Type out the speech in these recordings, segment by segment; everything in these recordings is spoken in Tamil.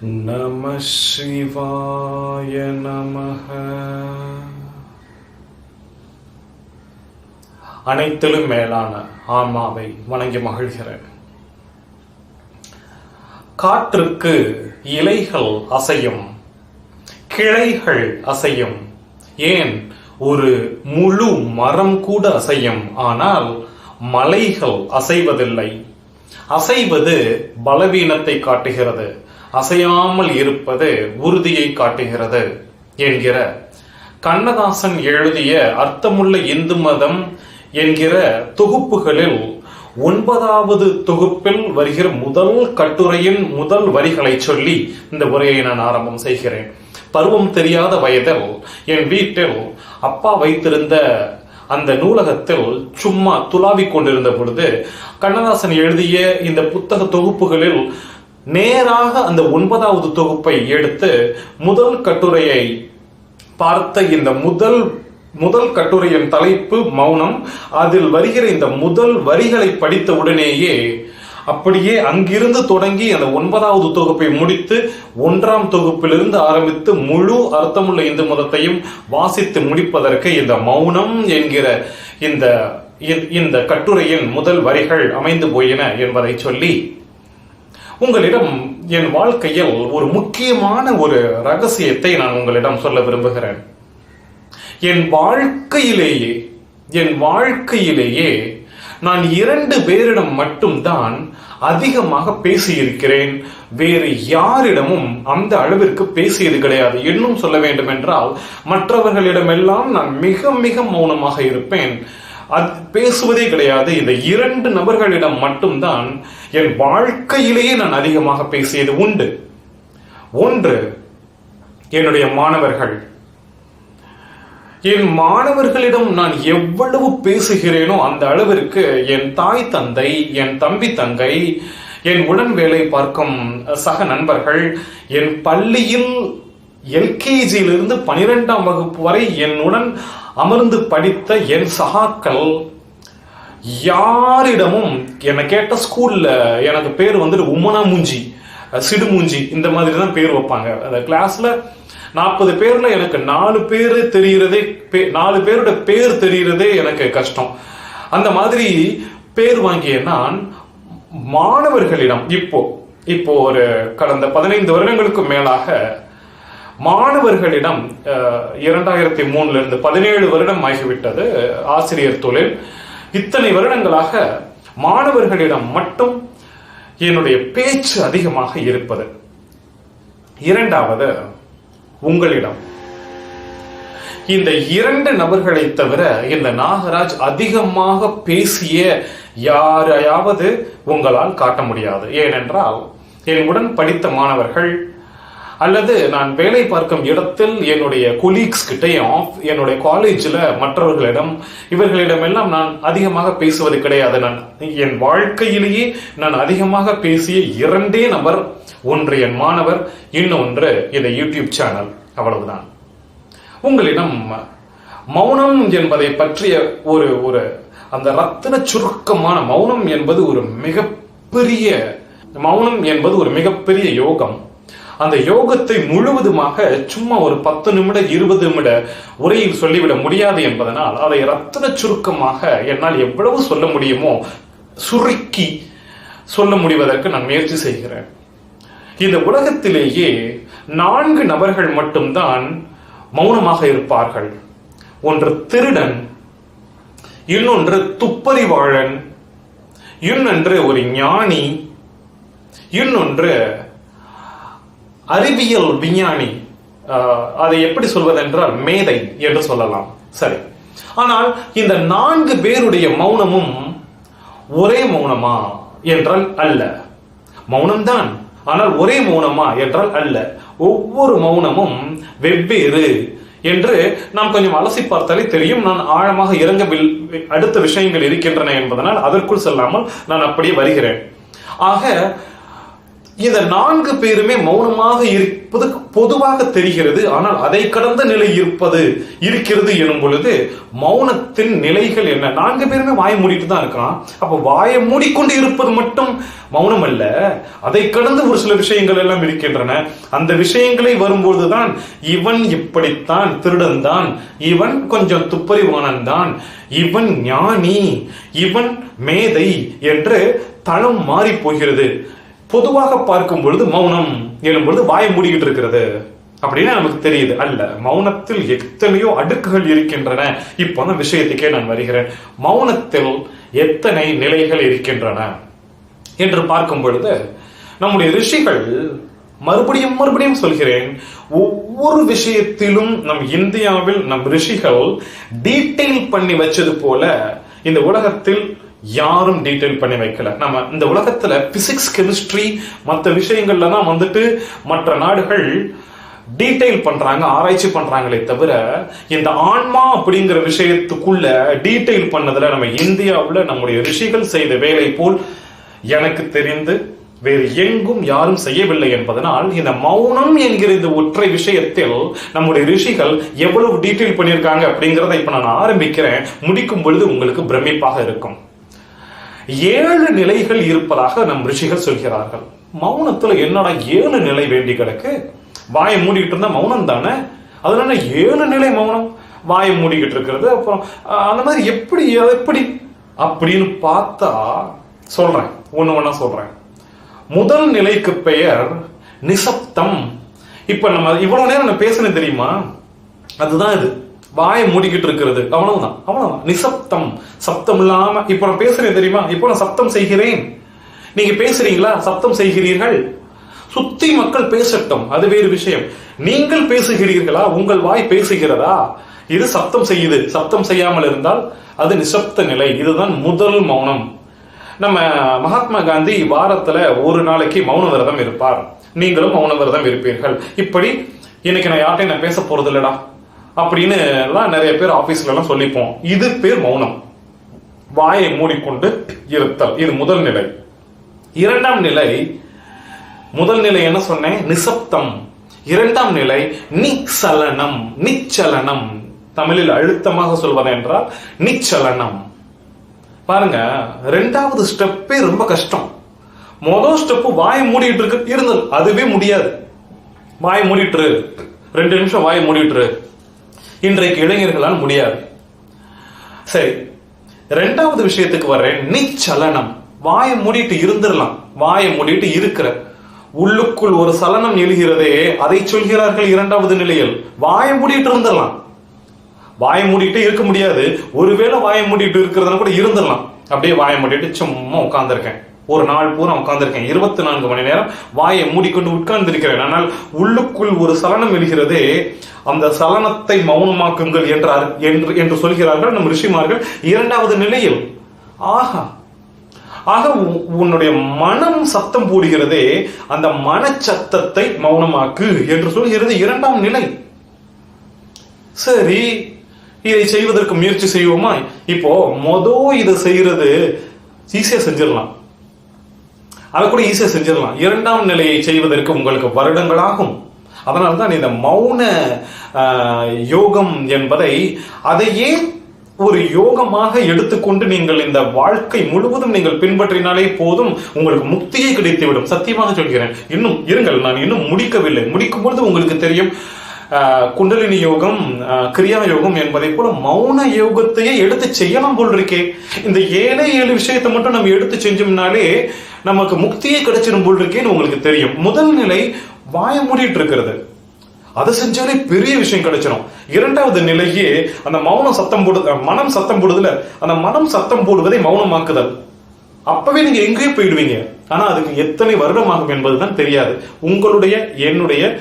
நம சிவாய நமக அனைத்திலும் மேலான ஆன்மாவை வணங்கி மகிழ்கிறேன். காற்றுக்கு இலைகள் அசையும் கிளைகள் அசையும் ஏன் ஒரு முழு மரம் கூட அசையும்? ஆனால் மலைகள் அசைவதில்லை. அசைவது பலவீனத்தை காட்டுகிறது. அசையாமல் இருப்பது உறுதியை காட்டுகிறது என்கிற கண்ணதாசன் எழுதிய அர்த்தமுள்ள இந்து மதம் என்கிற தொகுப்புகளில் ஒன்பதாவது தொகுப்பில் வருகிற முதல் கட்டுரையின் முதல் வரிகளை சொல்லி இந்த உரையை நான் ஆரம்பம் செய்கிறேன். பருவம் தெரியாத வயதில் என் வீட்டில் அப்பா வைத்திருந்த அந்த நூலகத்தில் சும்மா துளாவிக் கொண்டிருந்த பொழுது கண்ணதாசன் எழுதிய இந்த புத்தக தொகுப்புகளில் நேராக அந்த ஒன்பதாவது தொகுப்பை எடுத்து முதல் கட்டுரையை பார்த்த இந்த முதல் முதல் கட்டுரையின் தலைப்பு மௌனம். அதில் வருகிற இந்த முதல் வரிகளை படித்த உடனேயே அப்படியே அங்கிருந்து தொடங்கி அந்த ஒன்பதாவது தொகுப்பை முடித்து ஒன்றாம் தொகுப்பிலிருந்து ஆரம்பித்து முழு அர்த்தமுள்ள இந்து மதத்தையும் வாசித்து முடிப்பதற்கு இந்த மௌனம் என்கிற இந்த இந்த கட்டுரையின் முதல் வரிகள் அமைந்து போயின என்பதை சொல்லி உங்களிடம் என் வாழ்க்கையில் ஒரு முக்கியமான ஒரு ரகசியத்தை நான் உங்களிடம் சொல்ல விரும்புகிறேன். என் வாழ்க்கையிலேயே என் வாழ்க்கையிலேயே நான் இரண்டு பேரிடம் மட்டும்தான் அதிகமாக பேசியிருக்கிறேன். வேறு யாரிடமும் அந்த அளவிற்கு பேசியது கிடையாது. இன்னும் சொல்ல வேண்டும் என்றால் மற்றவர்களிடமெல்லாம் நான் மிக மிக மௌனமாக இருப்பேன். அது பேசுவதே கிடையாது. இந்த இரண்டு நபர்களிடம் மட்டும்தான் என் வாழ்க்கையிலேயே நான் அதிகமாக பேசியது உண்டு. ஒன்று என்னுடைய மாணவர்கள். என் மாணவர்களிடம் நான் எவ்வளவு பேசுகிறேனோ அந்த அளவிற்கு என் தாய் தந்தை என் தம்பி தங்கை என் உடன் வேலை பார்க்கும் சக நண்பர்கள் என் பள்ளியில் எல்கேஜியிலிருந்து பனிரெண்டாம் வகுப்பு வரை என்னுடன் அமர்ந்து படித்த என் சகாக்கள் யாரிடமும் என்னை கேட்ட ஸ்கூல்ல எனக்கு பேர் வந்துட்டு உமனா மூஞ்சி சிடுமூஞ்சி இந்த மாதிரி தான் பேர் வைப்பாங்க. அந்த கிளாஸ்ல நாற்பது பேர்ல எனக்கு நாலு பேர் தெரிகிறதே நாலு பேரோட பேர் தெரிகிறதே எனக்கு கஷ்டம். அந்த மாதிரி பேர் வாங்கிய நான் மாணவர்களிடம் இப்போ இப்போ ஒரு கடந்த பதினைந்து வருடங்களுக்கு மேலாக மாணவர்களிடம் இரண்டாயிரத்தி மூணுல இருந்து பதினேழு வருடம் ஆகிவிட்டது ஆசிரியர் தொழில். இத்தனை வருடங்களாக மாணவர்களிடம் மட்டும் என்னுடைய பேச்சு அதிகமாக இருப்பது. இரண்டாவது உங்களிடம். இந்த இரண்டு நபர்களை தவிர இந்த நாகராஜ் அதிகமாக பேசிய யாரையாவது உங்களால் காட்ட முடியாது. ஏனென்றால் என் உடன் படித்த மாணவர்கள் அல்லது நான் வேலை பார்க்கும் இடத்தில் என்னுடைய கொலீக்ஸ் கிட்டையும் என்னுடைய காலேஜில் மற்றவர்களிடம் இவர்களிடம் எல்லாம் நான் அதிகமாக பேசுவது கிடையாது. நான் என் வாழ்க்கையிலேயே நான் அதிகமாக பேசிய இரண்டே நபர் ஒன்று என் மாணவர் இன்னொன்று இந்த யூடியூப் சேனல் அவ்வளவுதான். உங்களிடம் மௌனம் என்பதை பற்றிய ஒரு ஒரு அந்த ரத்தின சுருக்கமான மௌனம் என்பது ஒரு மிகப்பெரிய மௌனம் என்பது ஒரு மிகப்பெரிய யோகம். அந்த யோகத்தை முழுவதுமாக சும்மா ஒரு பத்து நிமிட இருபது நிமிட உரையில் சொல்லிவிட முடியாது என்பதனால் அதை ரத்தன சுருக்கமாக என்னால் எவ்வளவு சொல்ல முடியுமோ சுருக்கி சொல்ல முடிவதற்கு நான் முயற்சி செய்கிறேன். இந்த உலகத்திலேயே நான்கு நபர்கள் மட்டும்தான் மௌனமாக இருப்பார்கள். ஒன்று திருடன் இன்னொன்று துப்பறிவாளன் இன்னொன்று ஒரு ஞானி இன்னொன்று அறிவியல் விஞ்ஞானி அதை எப்படி சொல்வது என்றால் மேதை என்று சொல்லலாம். சரி. ஆனால் இந்த நான்கு பேருடைய மௌனமும் ஒரே மௌனமா என்றால் அல்ல. மௌனம்தான். ஆனால் ஒரே மௌனமா என்றால் அல்ல. ஒவ்வொரு மௌனமும் வெவ்வேறு என்று நாம் கொஞ்சம் அலசி பார்த்தாலே தெரியும். நான் ஆழமாக இறங்கவில் அடுத்த விஷயங்கள் இருக்கின்றன என்பதனால் அதற்குள் செல்லாமல் நான் அப்படியே வருகிறேன். ஆக இந்த நான்கு பேருமே மௌனமாக இருப்பது பொதுவாக தெரிகிறது ஆனால் அதை கடந்த நிலை இருப்பது இருக்கிறது எனும் பொழுது மௌனத்தின் நிலைகள் என்ன? நான்கு பேருமே வாயை மூடிட்டு தான் இருக்கான் அப்ப வாயை மூடிக்கொண்டு இருப்பது மட்டும் மௌனம் அல்ல. அதை கடந்து ஒரு சில விஷயங்கள் எல்லாம் இருக்கின்றன. அந்த விஷயங்களை வரும்போதுதான் இவன் இப்படித்தான் திருடன் தான் இவன் கொஞ்சம் துப்பறிவானன் தான் இவன் ஞானி. இவன் மேதை என்று தளம் மாறி போகிறது. பொதுவாக பார்க்கும் பொழுது மௌனம் எனும் பொழுது வாயை மூடிக்கிட்டு இருக்கிறது. அப்படின்னு நமக்கு தெரியுது. அல்ல மௌனத்தில் எத்தனையோ அடுக்குகள் இருக்கின்றன. இப்போ அந்த விஷயத்துக்கே நான் வருகிறேன். மௌனத்தில் எத்தனை நிலைகள் இருக்கின்றன என்று பார்க்கும் பொழுது நம்முடைய ரிஷிகள் மறுபடியும் மறுபடியும் சொல்கிறேன். ஒவ்வொரு விஷயத்திலும் நம் இந்தியாவில் நம் ரிஷிகள் டீட்டெயில் பண்ணி வச்சது போல இந்த உலகத்தில் யாரும் டீட்டெயில் பண்ணி வைக்கல. நம்ம இந்த உலகத்துல பிசிக்ஸ் கெமிஸ்ட்ரி மற்ற விஷயங்கள்ல தான் வந்துட்டு மற்ற நாடுகள் டீட்டெயில் பண்றாங்க ஆராய்ச்சி பண்றாங்களே தவிர இந்த ஆன்மா அப்படிங்கிற விஷயத்துக்குள்ள டீட்டெயில் பண்ணதுல நம்ம இந்தியாவில் நம்முடைய ரிஷிகள் செய்த வேலை போல் எனக்கு தெரிந்து வேறு எங்கும் யாரும் செய்யவில்லை என்பதனால் இந்த மௌனம் என்கிற இந்த ஒற்றை விஷயத்தில் நம்முடைய ரிஷிகள் எவ்வளவு டீட்டெயில் பண்ணியிருக்காங்க அப்படிங்கிறத இப்ப நான் ஆரம்பிக்கிறேன். முடிக்கும் பொழுது உங்களுக்கு பிரமிப்பாக இருக்கும். ஏழு நிலைகள் இருப்பதாக நம் ரிஷிகள் சொல்கிறார்கள். மௌனத்துல என்னடா ஏழு நிலை வேண்டி கிடக்கு? வாயை மூடிக்கிட்டு இருந்தா மௌனம் தானே? அதனால ஏழு நிலை மௌனம்? வாயை மூடிக்கிட்டு இருக்கிறது அப்புறம் அந்த மாதிரி எப்படி எப்படி? அப்படின்னு பார்த்தா சொல்றேன். ஒன்று ஒண்ணா சொல்றேன். முதல் நிலைக்கு பெயர் நிசப்தம். இப்ப நம்ம இவ்வளவு நேரம் நான் பேசுனேன் தெரியுமா? அதுதான் இது. வாயை மூடிக்கிட்டு இருக்கிறது. அவ்வளவுதான். அவ்வளவுதான். நிசப்தம். சப்தம் இல்லாம இப்ப நான் பேசுறேன் தெரியுமா? இப்போ நான் சப்தம் செய்கிறேன். நீங்க பேசுறீங்களா? சப்தம் செய்கிறீர்கள். சுத்தி மக்கள் பேசட்டும். அது வேறு விஷயம். நீங்கள் பேசுகிறீர்களா? உங்கள் வாய் பேசுகிறதா? இது சப்தம் செய்யுது. சப்தம் செய்யாமல் இருந்தால் அது நிசப்த நிலை. இதுதான் முதல் மௌனம். நம்ம மகாத்மா காந்தி வாரத்துல ஒரு நாளைக்கு மௌன விரதம் இருப்பார். நீங்களும் மௌன விரதம் இருப்பீர்கள். இப்படி இன்னைக்கு நான் யார்ட்டையும் நான் பேச போறது இல்லடா அப்படின்னு எல்லாம் நிறைய பேர் ஆபீஸ்ல எல்லாம் சொல்லிப்போம். இது பேர் மௌனம். வாயை மூடிக்கொண்டு இருத்தல். இது முதல் நிலை. இரண்டாம் நிலை முதல் நிலை என்ன சொன்னேன்? நிசப்தம். இரண்டாம் நிலை நிச்சலனம். நிச்சலனம். தமிழில் அழுத்தமாக சொல்வது என்றால் நிச்சலனம். பாருங்க ரெண்டாவது ஸ்டெப்பே ரொம்ப கஷ்டம். மொதல் ஸ்டெப் வாயை மூடிட்டு இருக்கு. இருந்தது. அதுவே முடியாது. வாயை மூடிட்டுரு ரெண்டு நிமிஷம் வாயை மூடிட்டு இன்றைக்கு இளைஞர்களால் முடியாது. சரி ரெண்டாவது விஷயத்துக்கு வர்றேன். நிச்சலனம். வாயை மூடிட்டு இருந்துடலாம். வாயை மூடிட்டு இருக்கிற. உள்ளுக்குள் ஒரு சலனம் எழுகிறதே அதை சொல்கிறார்கள் இரண்டாவது நிலையில். வாயை மூடிட்டு இருந்துடலாம். வாயை மூடிட்டு இருக்க முடியாது. ஒருவேளை வாயை மூடிட்டு இருக்கிறதுனா கூட இருந்துடலாம். அப்படியே வாயை மூடிட்டு சும்மா உட்காந்துருக்கேன் ஒரு நாள் பூரா உட்கார்ந்திருக்கேன். இருபத்தி நான்கு மணி நேரம் வாயை மூடிக்கொண்டு உட்கார்ந்திருக்கிறேன். ஆனால் உள்ளுக்குள் ஒரு சலனம் எழுகிறதே அந்த சலனத்தை மௌனமாக்குங்கள் என்றார் என்று என்று சொல்கிறார்கள் நம் ரிஷிமார்கள் இரண்டாவது நிலையில். ஆஹா. ஆக உ- உன்னுடைய மனம் சத்தம் போடுகிறதே அந்த மனச்சத்தத்தை மௌனமாக்கு என்று சொல்கிறது இரண்டாம் நிலை. சரி இதை செய்வதற்கு முயற்சி செய்வோமா? இப்போ மொதோ இதை செய்யறது ஈஸியா செஞ்சிடலாம். அதை கூட ஈஸியாக செஞ்சிடலாம். இரண்டாம் நிலையை செய்வதற்கு உங்களுக்கு வருடங்களாகும். அதனால தான் இந்த மௌன யோகம் என்பதை அதையே ஒரு யோகமாக எடுத்துக்கொண்டு நீங்கள் இந்த வாழ்க்கை முழுவதும் நீங்கள் பின்பற்றினாலே போதும் உங்களுக்கு முக்தியே கிடைத்துவிடும். சத்தியமாக சொல்கிறேன். இன்னும் இருங்கள். நான் இன்னும் முடிக்கவில்லை. முடிக்கும் பொழுது உங்களுக்கு தெரியும் குண்டலினி யோகம் கிரியா யோகம் என்பதை போல மௌன யோகத்தையே எடுத்து செய்யலாம் போல் இருக்கே. இந்த ஏழை ஏழு விஷயத்தை மட்டும் நம்ம எடுத்து செஞ்சோம்னாலே நமக்கு முக்தியே கிடைச்சிடும் போல் இருக்கேன்னு உங்களுக்கு தெரியும். முதல் நிலை வாய மூடிட்டு இருக்கிறது. அதை செஞ்சாலே பெரிய விஷயம் கிடைச்சிடும் இரண்டாவது நிலையே அந்த மௌனம் சத்தம் போடு மனம் சத்தம் போடுதுல அந்த மனம் சத்தம் போடுவதை மௌனமாக்குதல். அப்பவே நீங்க எங்கேயும் போயிடுவீங்க. ஆனா அதுக்கு எத்தனை வருடமாகும் என்பதுதான் தெரியாது. உங்களுடைய என்னுடைய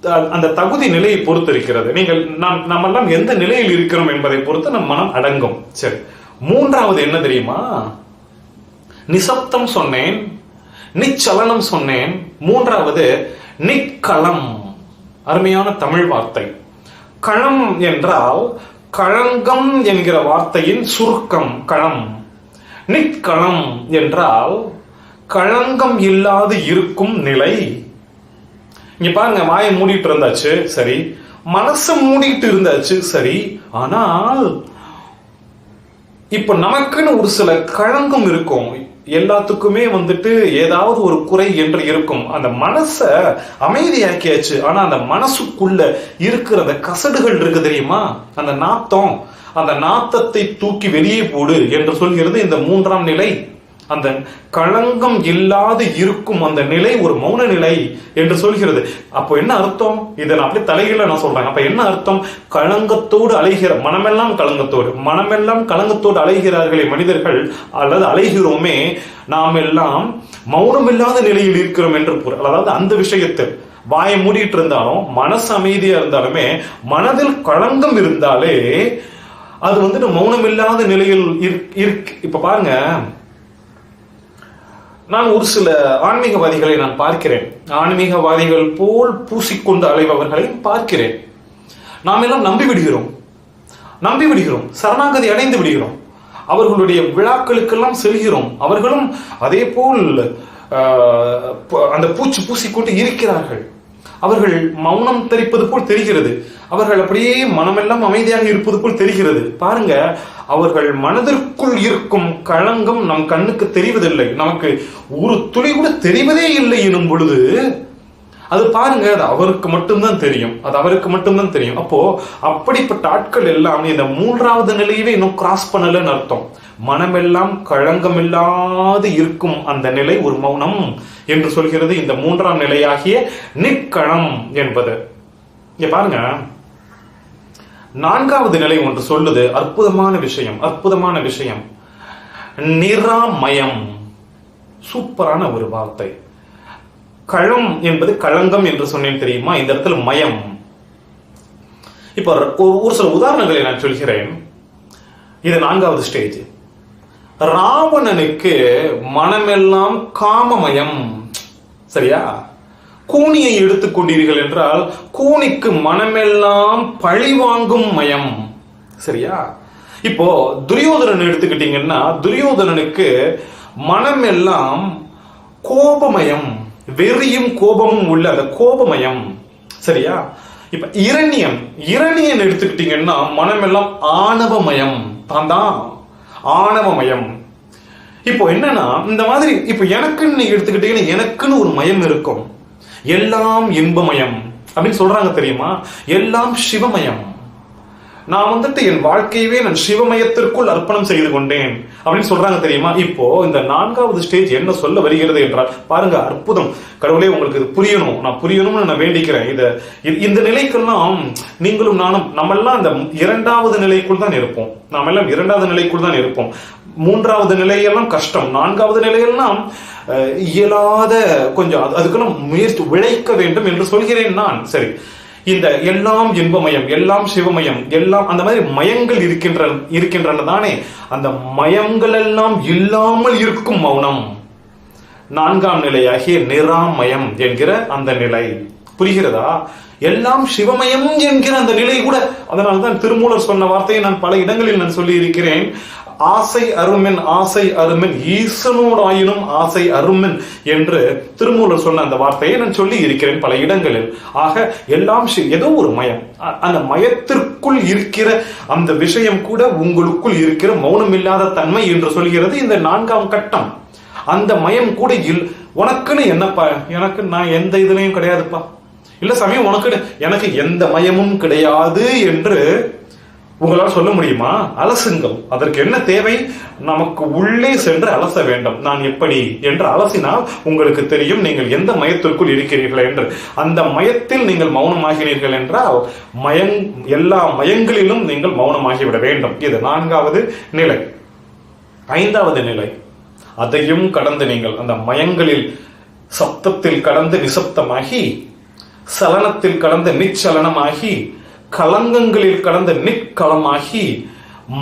த- அந்த தகுதி நிலையை பொறுத்து இருக்கிறது. நீங்கள் நாம் நம்மெல்லாம் எந்த நிலையில் இருக்கிறோம் என்பதை பொறுத்து நம் மனம் அடங்கும். சரி. மூன்றாவது என்ன தெரியுமா? நிசப்தம் சொன்னேன் நிச்சலனம் சொன்னேன். மூன்றாவது நிக்களம். அருமையான தமிழ் வார்த்தை. களம் என்றால் களங்கம் என்கிற வார்த்தையின் சுருக்கம் களம். நிக்களம் என்றால் களங்கம் இல்லாது இருக்கும் நிலை. இங்க பாருங்க வாயை மூடிட்டு இருந்தாச்சு சரி. மனசை மூடிட்டு இருந்தாச்சு சரி. ஆனால் இப்ப நமக்குன்னு ஒரு சில களங்கம் இருக்கும். எல்லாத்துக்குமே வந்துட்டு ஏதாவது ஒரு குறை என்று இருக்கும். அந்த மனசை அமைதியாக்கியாச்சு. ஆனா அந்த மனசுக்குள்ள இருக்கிற அந்த கசடுகள் இருக்கு தெரியுமா? அந்த நாத்தம். அந்த நாத்தத்தை தூக்கி வெளியே போடு என்று சொல்கிறது இந்த மூன்றாம் நிலை. அந்த களங்கம் இல்லாது இருக்கும் அந்த நிலை ஒரு மௌன நிலை என்று சொல்கிறது. அப்போ என்ன அர்த்தம்? இதை நான் அப்படியே தலைகீழ நான் சொல்றேன். அப்ப என்ன அர்த்தம்? களங்கத்தோடு அலைகிற மனமெல்லாம் களங்கத்தோடு. மனமெல்லாம் களங்கத்தோடு அலைகிறார்களே மனிதர்கள். அல்லது அலைகிறோமே. நாம் எல்லாம் மௌனம் இல்லாத நிலையில் இருக்கிறோம் என்று பொருள் அதாவது அந்த விஷயத்தில் வாயை மூடிட்டு இருந்தாலும் மனசு அமைதியா இருந்தாலுமே மனதில் களங்கம் இருந்தாலே அது வந்துட்டு மௌனம் இல்லாத நிலையில் இருக்கு. இப்ப பாருங்க. நான் ஒரு சில ஆன்மீகவாதிகளை நான் பார்க்கிறேன். ஆன்மீகவாதிகள் போல் பூசிக்கொண்டு அலைபவர்களையும் பார்க்கிறேன். நாம் எல்லாம் நம்பி விடுகிறோம் நம்பி விடுகிறோம் சரணாகதி அடைந்து விடுகிறோம். அவர்களுடைய விழாக்களுக்கெல்லாம் செல்கிறோம். அவர்களும் அதே போல் அந்த பூச்சி பூசிக்கொண்டு இருக்கிறார்கள். அவர்கள் மௌனம் தெரிப்பது போல் தெரிகிறது. அவர்கள் அப்படியே மனமெல்லாம் அமைதியாக இருப்பது போல் தெரிகிறது. பாருங்க அவர்கள் மனதிற்குள் இருக்கும் களங்கம் நம் கண்ணுக்கு தெரிவதில்லை. நமக்கு ஒரு துளி கூட தெரிவதே இல்லை எனும் பொழுது அது பாருங்க அது அவருக்கு மட்டும்தான் தெரியும். அது அவருக்கு மட்டும்தான் தெரியும். அப்போ அப்படிப்பட்ட ஆட்கள் எல்லாமே இந்த மூன்றாவது நிலையவே இன்னும் கிராஸ் பண்ணலன்னு அர்த்தம். மனமெல்லாம் களங்கமில்லாது இருக்கும் அந்த நிலை ஒரு மௌனம் என்று சொல்கிறது இந்த மூன்றாம் நிலையாகிய நிற்களம் என்பது. இங்க பாருங்க. நான்காவது நிலை ஒன்று சொல்லுது அற்புதமான விஷயம் அற்புதமான விஷயம். நிராமயம். சூப்பரான ஒரு வார்த்தை. களம் என்பது களங்கம் என்று சொன்னேன் தெரியுமா? இந்த இடத்துல மயம். இப்போ ஒரு ஒரு சில உதாரணங்களை நான் சொல்கிறேன். இது நான்காவது ஸ்டேஜ் ராவணனுக்கு மனமெல்லாம் காமமயம். சரியா? கூனியை எடுத்துக்கொண்டீர்கள் என்றால் கூனிக்கு மனமெல்லாம் பழிவாங்கும் மயம். சரியா? இப்போ துரியோதனன் எடுத்துக்கிட்டீங்கன்னா துரியோதனனுக்கு மனமெல்லாம் கோபமயம். வெறியும் கோபமும் உள்ள அந்த கோபமயம். சரியா? இப்ப இரண்யம் இரணியன் எடுத்துக்கிட்டீங்கன்னா மனமெல்லாம் ஆணவமயம். தான் தான் ஆணவமயம். இப்போ என்னன்னா இந்த மாதிரி இப்போ எனக்குன்னு நீங்க எடுத்துக்கிட்டீங்கன்னா எனக்குன்னு ஒரு மயம் இருக்கும். எல்லாம் இன்பமயம். அப்படின்னு சொல்றாங்க தெரியுமா? எல்லாம் சிவமயம். நான் வந்துட்டு என் வாழ்க்கையவே நான் சிவமயத்திற்குள் அர்ப்பணம் செய்து கொண்டேன். அப்படின்னு சொல்றாங்க தெரியுமா? இப்போ இந்த நான்காவது ஸ்டேஜ் என்ன சொல்ல வருகிறது என்றால் பாருங்க அற்புதம். கடவுளே உங்களுக்கு இது புரியணும். நான் புரியணும்னு நான் வேண்டிக்கிறேன். இத இ- இந்த நிலைக்கெல்லாம் நீங்களும் நானும் நம்மெல்லாம் இந்த இரண்டாவது நிலைக்குள் தான் இருப்போம். நாம எல்லாம் இரண்டாவது நிலைக்குள் தான் இருப்போம். மூன்றாவது நிலையெல்லாம் கஷ்டம். நான்காவது நிலையெல்லாம் இயலாத கொஞ்சம் அது- அதுக்கெல்லாம் முயற்சி உழைக்க வேண்டும் என்று சொல்கிறேன் நான். சரி. இந்த எல்லாம் இன்பமயம் எல்லாம் சிவமயம் எல்லாம் அந்த மாதிரி மயங்கள் இருக்கின்ற இருக்கின்றன தானே அந்த மயங்கள் எல்லாம் இல்லாமல் இருக்கும் மௌனம். நான்காம் நிலையாகிய நிராமயம் என்கிற அந்த நிலை. புரிகிறதா? எல்லாம் சிவமயம் என்கிற அந்த நிலை கூட அதனால்தான் திருமூலர் சொன்ன வார்த்தையை நான் பல இடங்களில் நான் சொல்லி இருக்கிறேன் ஆசை அருமின் ஆசை அருமின் ஈசனோடாயினும் ஆசை அருமின் என்று திருமூலர் சொன்ன அந்த வார்த்தையை நான் சொல்லி இருக்கிறேன் பல இடங்களில். ஆக எல்லாம் ஏதோ ஒரு மயம். அந்த மயத்திற்குள் இருக்கிற அந்த விஷயம் கூட உங்களுக்குள் இருக்கிற மௌனம் இல்லாத தன்மை என்று சொல்கிறது இந்த நான்காம் கட்டம். அந்த மயம் கூட இல் உனக்குன்னு என்னப்பா? எனக்கு நான் எந்த இதுலையும் கிடையாதுப்பா. இல்ல சமயம் உனக்குன்னு எனக்கு எந்த மயமும் கிடையாது என்று உங்களால் சொல்ல முடியுமா? அலசுங்கள். அதற்கு என்ன தேவை? நமக்கு உள்ளே சென்று அலச வேண்டும். நான் எப்படி என்று அலசினால் உங்களுக்கு தெரியும் நீங்கள் எந்த மயத்திற்குள் இருக்கிறீர்கள் என்று. அந்த மயத்தில் நீங்கள் மௌனமாகினீர்கள் என்றால் மயங் எல்லா மயங்களிலும் நீங்கள் மௌனமாகிவிட வேண்டும். இது நான்காவது நிலை. ஐந்தாவது நிலை. அதையும் கடந்து நீங்கள் அந்த மயங்களில் சப்தத்தில் கடந்து நிசப்தமாகி சலனத்தில் கடந்து நிச்சலனமாகி கலங்கங்களில் கடந்த நிற்களமாகி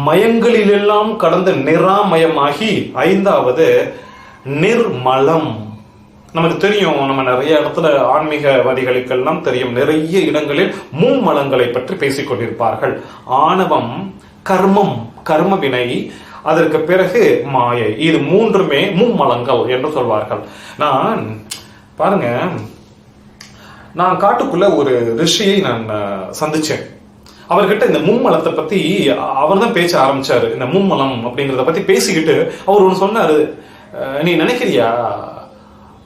மயங்களிலெல்லாம் கடந்த நிராமயமாகி ஐந்தாவது நிர்மலம். நமக்கு தெரியும் நம்ம நிறைய இடத்துல ஆன்மீகவாதிகளுக்கெல்லாம் தெரியும் நிறைய இடங்களில் மும்மலங்களை பற்றி பேசிக் கொண்டிருப்பார்கள். ஆணவம் கர்மம் கர்ம வினை அதற்கு பிறகு மாயை. இது மூன்றுமே மும்மலங்கள் என்று சொல்வார்கள். நான் பாருங்க நான் காட்டுக்குள்ள ஒரு ரிஷியை நான் சந்திச்சேன். அவர்கிட்ட இந்த மும்மலத்தை பத்தி அவர் தான் பேச ஆரம்பிச்சாரு. இந்த மும்மலம் அப்படிங்கறத பத்தி பேசிக்கிட்டு அவர் ஒன்று சொன்னாரு. நீ நினைக்கிறியா?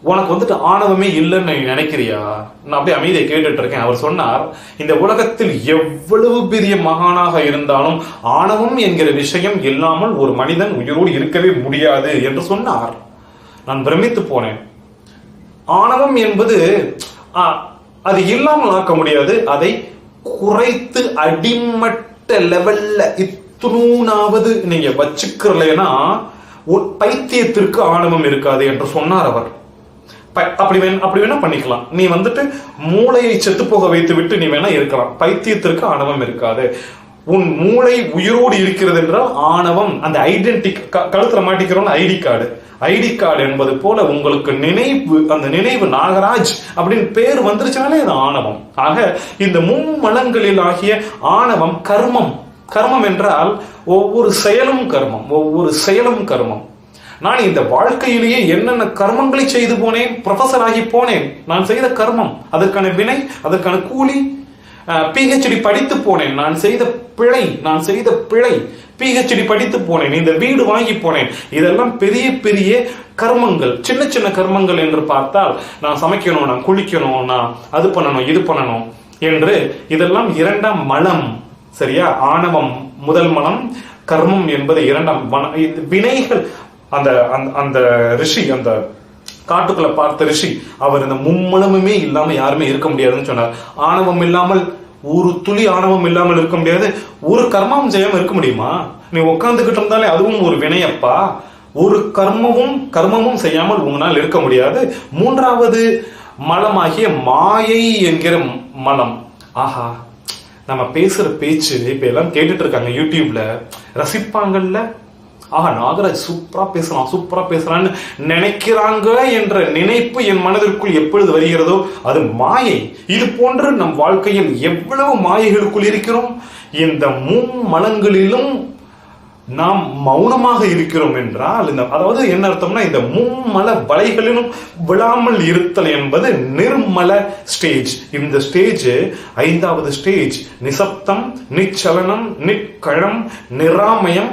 உனக்கு வந்துட்டு ஆணவமே இல்லைன்னு நீ நினைக்கிறியா? நான் அப்படியே அமைதியை கேட்டுட்டு இருக்கேன். அவர் சொன்னார் இந்த உலகத்தில் எவ்வளவு பெரிய மகானாக இருந்தாலும் ஆணவம் என்கிற விஷயம் இல்லாமல் ஒரு மனிதன் உயிரோடு இருக்கவே முடியாது என்று சொன்னார். நான் பிரமித்து போனேன். ஆணவம் என்பது ஆ, அது இல்லாமல் ஆக்க முடியாது. அதை குறைத்து அடிமட்ட லெவல்ல இத்துணூனாவது நீங்க வச்சுக்கிறலைன்னா ஒரு பைத்தியத்திற்கு ஆணவம் இருக்காது என்று சொன்னார் அவர். அப்படி வேணும் அப்படி வேணா பண்ணிக்கலாம். நீ வந்துட்டு மூளையை செத்து போக வைத்து விட்டு நீ வேணா இருக்கலாம். பைத்தியத்திற்கு ஆணவம் இருக்காது. உன் மூளை உயிரோடு இருக்கிறது என்றால் ஆணவம். அந்த ஐடென்டி கழுத்துல மாட்டிக்கிறோம் ஐடி கார்டு. ஐடி கார்டு என்பது போல உங்களுக்கு நினைவு அந்த நினைவு நாகராஜ் அப்படின்னு பேர் வந்துருச்சுனாலே அது ஆணவம். ஆக இந்த மும்மலங்களில் ஆகிய ஆணவம் கர்மம். கர்மம் என்றால் ஒவ்வொரு செயலும் கர்மம் ஒவ்வொரு செயலும் கர்மம். நான் இந்த வாழ்க்கையிலேயே என்னென்ன கர்மங்களை செய்து போனேன் ப்ரொஃபசர் ஆகி போனேன் நான் செய்த கர்மம். அதற்கான வினை அதற்கான கூலி பிஹெச்டி படித்து போனேன். நான் செய்த பிழை நான் செய்த பிழை. பிஹெச்டி படித்து போனேன். இந்த வீடு வாங்கி போனேன். இதெல்லாம் பெரிய பெரிய கர்மங்கள். சின்ன சின்ன கர்மங்கள் என்று பார்த்தால் நான் சமைக்கணும் நான் குளிக்கணும் நான் அது பண்ணணும் இது பண்ணணும் என்று இதெல்லாம் இரண்டாம் மலம். சரியா? ஆணவம் முதல் மலம். கர்மம் என்பது இரண்டாம் மனம் வினைகள். அந்த அந்த- அந்த ரிஷி அந்த காட்டுக்குள்ள பார்த்த ரிஷி அவர் இந்த மும்மலமுமே இல்லாம யாருமே இருக்க முடியாதுன்னு சொன்னார். ஆணவம் இல்லாமல் ஒரு துளி ஆணவம் இல்லாமல் இருக்க முடியாது. ஒரு கர்மம் ஜெயம் இருக்க முடியுமா? நீ உட்காந்துக்கிட்டு இருந்தாலே அதுவும் ஒரு வினையப்பா. ஒரு கர்மமும் கர்மமும் செய்யாமல் உங்களால் இருக்க முடியாது. மூன்றாவது மலமாகிய மாயை என்கிற மலம். ஆஹா நம்ம பேசுற பேச்சு இப்ப எல்லாம் கேட்டுட்டு இருக்காங்க யூடியூப்ல. ரசிப்பாங்கல்ல? ஆஹா நாகராஜ் சூப்பரா பேசலாம் சூப்பரா பேசலான்னு நினைக்கிறாங்க என்ற நினைப்பு என் மனதிற்குள் எப்பொழுது வருகிறதோ அது மாயை. இது போன்று நம் வாழ்க்கையில் எவ்வளவு மாயைகளுக்குள் இருக்கிறோம்? இந்த மும்மலங்களிலும் நாம் மௌனமாக இருக்கிறோம் என்றால் இந்த அதாவது என்ன அர்த்தம்னா இந்த மும்மல வலைகளிலும் விழாமல் இருத்தல் என்பது நிர்மல ஸ்டேஜ். இந்த ஸ்டேஜ் ஐந்தாவது ஸ்டேஜ் நிசப்தம் நிச்சலனம் நிற்கழம் நிராமயம்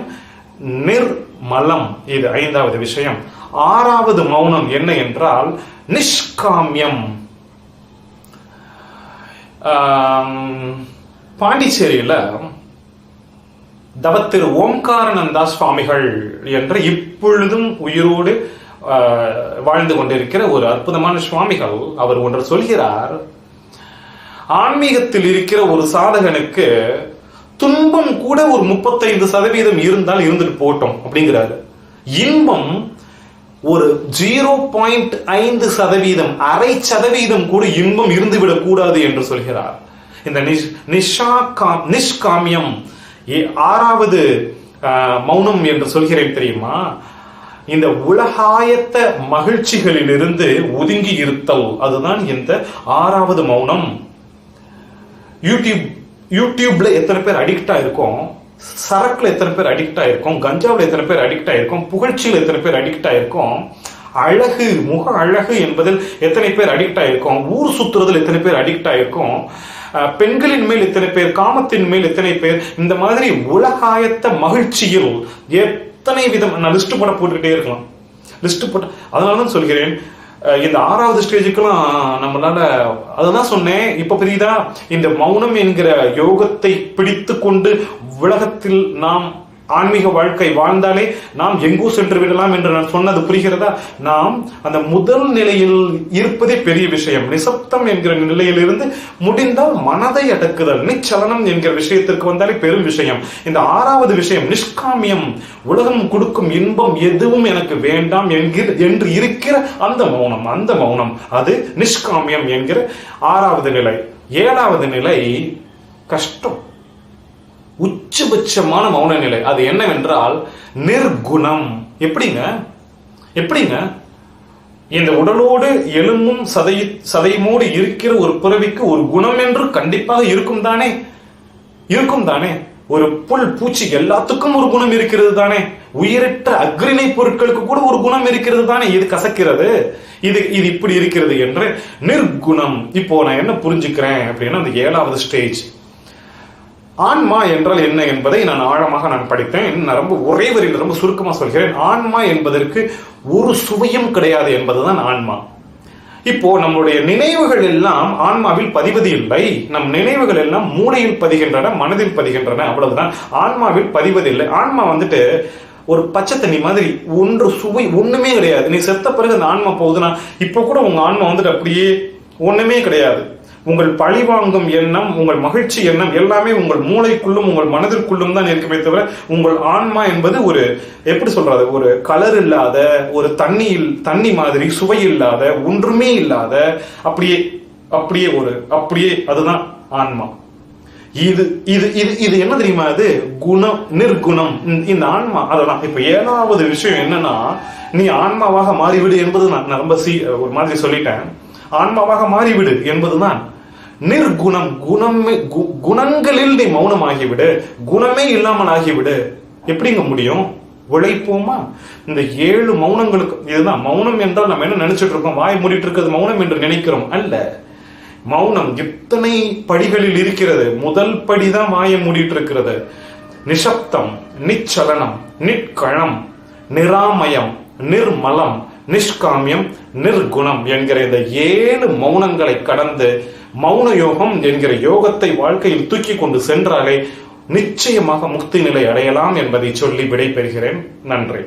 நிர்மலம். இது ஐந்தாவது விஷயம். ஆறாவது மௌனம் என்ன என்றால் நிஷ்காமியம். பாண்டிச்சேரியில் பாண்டிச்சேரியில தவத்திரு ஓம்காரானந்தா சுவாமிகள் என்ற இப்பொழுதும் உயிரோடு வாழ்ந்து கொண்டிருக்கிற ஒரு அற்புதமான சுவாமிகள் அவர் ஒன்று சொல்கிறார். ஆன்மீகத்தில் இருக்கிற ஒரு சாதகனுக்கு துன்பம் கூட ஒரு முப்பத்தைந்து சதவீதம் இருந்தால் இருந்துட்டு போட்டோம் அப்படிங்கிறாரு. இன்பம் ஒரு ஜீரோ பாயிண்ட் ஐந்து சதவீதம் அரை சதவீதம் கூட இன்பம் இருந்துவிடக் கூடாது என்று சொல்கிறார். இந்த நிஷ்- நிஷா கா- நிஷ்காமியம் ஏ- ஆறாவது ஆஹ், மௌனம் என்று சொல்கிறேன் தெரியுமா? இந்த உலகாயத்த மகிழ்ச்சிகளிலிருந்து ஒதுங்கி இருத்தல் அதுதான் இந்த ஆறாவது மௌனம். யூடியூப் யூடியூப்ல எத்தனை பேர் அடிக்ட் ஆயிருக்கோம் சரக்குல எத்தனை பேர் அடிக்ட் ஆயிருக்கோம் கஞ்சாவில் எத்தனை பேர் அடிக்ட் ஆயிருக்கோம் புகழ்ச்சியில் எத்தனை பேர் அடிக்ட் ஆயிருக்கோம் அழகு முக அழகு என்பதில் எத்தனை பேர் அடிக்ட் ஆயிருக்கோம் ஊர் சுத்துறதில் எத்தனை பேர் அடிக்ட் ஆயிருக்கோம் பெண்களின் மேல் எத்தனை பேர் காமத்தின் மேல் எத்தனை பேர் இந்த மாதிரி உலகாயத்த மகிழ்ச்சியில் எத்தனை விதம் நான் லிஸ்ட் போட போட்டுக்கிட்டே இருக்கலாம். லிஸ்ட் போட்டு அதனால தான் சொல்கிறேன் இந்த ஆறாவது ஸ்டேஜுக்கெல்லாம் நம்மளால அதுதான் சொன்னேன். இப்ப புரியுதா? இந்த மௌனம் என்கிற யோகத்தை பிடித்து கொண்டு உலகத்தில் நாம் ஆன்மீக வாழ்க்கை வாழ்ந்தாலே நாம் எங்கோ சென்று விடலாம் என்று நான் சொன்னது புரிகிறதா? நாம் அந்த முதல் நிலையில் இருப்பதே பெரிய விஷயம். நிசப்தம் என்கிற நிலையிலிருந்து முடிந்தால் மனதை அடக்குதல் நிச்சலனம் என்கிற விஷயத்திற்கு வந்தாலே பெரும் விஷயம். இந்த ஆறாவது விஷயம் நிஷ்காமியம். உலகம் கொடுக்கும் இன்பம் எதுவும் எனக்கு வேண்டாம் என்கிற என்று இருக்கிற அந்த மௌனம் அந்த மௌனம். அது நிஷ்காமியம் என்கிற ஆறாவது நிலை. ஏழாவது நிலை கஷ்டம். உச்சபட்சமான மௌன நிலை அது என்னவென்றால் நிர்குணம். எப்படிங்க? எப்படிங்க? இந்த உடலோடு எலும்பும் சதை சதையுமோடு இருக்கிற ஒரு பிறவிக்கு ஒரு குணம் என்று கண்டிப்பாக இருக்கும் தானே? இருக்கும் தானே? ஒரு புல் பூச்சி எல்லாத்துக்கும் ஒரு குணம் இருக்கிறது தானே? உயிரற்ற அக்ரிணை பொருட்களுக்கு கூட ஒரு குணம் இருக்கிறது தானே? இது கசக்கிறது. இது இது இப்படி இருக்கிறது என்று நிர்குணம். இப்போ நான் என்ன புரிஞ்சுக்கிறேன் அப்படின்னா அந்த ஏழாவது ஸ்டேஜ் ஆன்மா என்றால் என்ன என்பதை நான் ஆழமாக நான் படித்தேன். நான் ரொம்ப ஒரே வரியில் ரொம்ப சுருக்கமா சொல்கிறேன். ஆன்மா என்பதற்கு ஒரு சுவையும் கிடையாது என்பதுதான் ஆன்மா. இப்போ நம்மளுடைய நினைவுகள் எல்லாம் ஆன்மாவில் பதிவது இல்லை. நம் நினைவுகள் எல்லாம் மூளையில் பதிகின்றன மனதில் பதிகின்றன அவ்வளவுதான். ஆன்மாவில் பதிவதில்லை. ஆன்மா வந்துட்டு ஒரு பச்சை தண்ணி மாதிரி ஒன்று சுவை ஒண்ணுமே கிடையாது. நீ செத்த பிறகு அந்த ஆன்மா போகுதுன்னா இப்போ கூட உங்க ஆன்மா வந்துட்டு அப்படியே ஒண்ணுமே கிடையாது. உங்கள் பழிவாங்கும் எண்ணம் உங்கள் மகிழ்ச்சி எண்ணம் எல்லாமே உங்கள் மூளைக்குள்ளும் உங்கள் மனதிற்குள்ளும் தான் இருக்குமே தவிர உங்கள் ஆன்மா என்பது ஒரு எப்படி சொல்றது ஒரு கலர் இல்லாத ஒரு தண்ணியில் தண்ணி மாதிரி சுவை இல்லாத ஒன்றுமே இல்லாத அப்படியே அப்படியே ஒரு அப்படியே அதுதான் ஆன்மா. இது இது இது இது என்ன தெரியுமா அது? குணம் நிர்குணம். இந்த- ஆன்மா அதெல்லாம் இப்ப ஏழாவது விஷயம் என்னன்னா நீ ஆன்மாவாக மாறிவிடு என்பது நான் ரொம்ப சீ ஒரு மாதிரி சொல்லிட்டேன். ஆன்மாவாக மாறிவிடு என்பதுதான். நிர்குணம் குணமே கு- குணங்களில் நீ மௌனமாகிவிடு. குணமே இல்லாமல் ஆகிவிடு எப்படிங்க முடியும்? உழைப்போமா? இந்த ஏழு மௌனங்களுக்கு இதுதான் மௌனம் என்றால் நம்ம என்ன நினைச்சிட்டு இருக்கோம்? வாய் மூடிட்டு இருக்கிறது மௌனம் என்று நினைக்கிறோம். அல்ல. மௌனம் எத்தனை படிகளில் இருக்கிறது. முதல் படிதான் வாயை மூடிட்டு இருக்கிறது நிசப்தம் நிச்சலனம் நிற்களம் நிராமயம் நிர்மலம் நிஷ்காமியம் நிர்குணம் என்கிற இந்த ஏழு மௌனங்களை கடந்து மௌன யோகம் என்கிற யோகத்தை வாழ்க்கையில் தூக்கி கொண்டு சென்றாலே நிச்சயமாக முக்தி நிலை அடையலாம் என்பதை சொல்லி விடைபெறுகிறேன். நன்றி.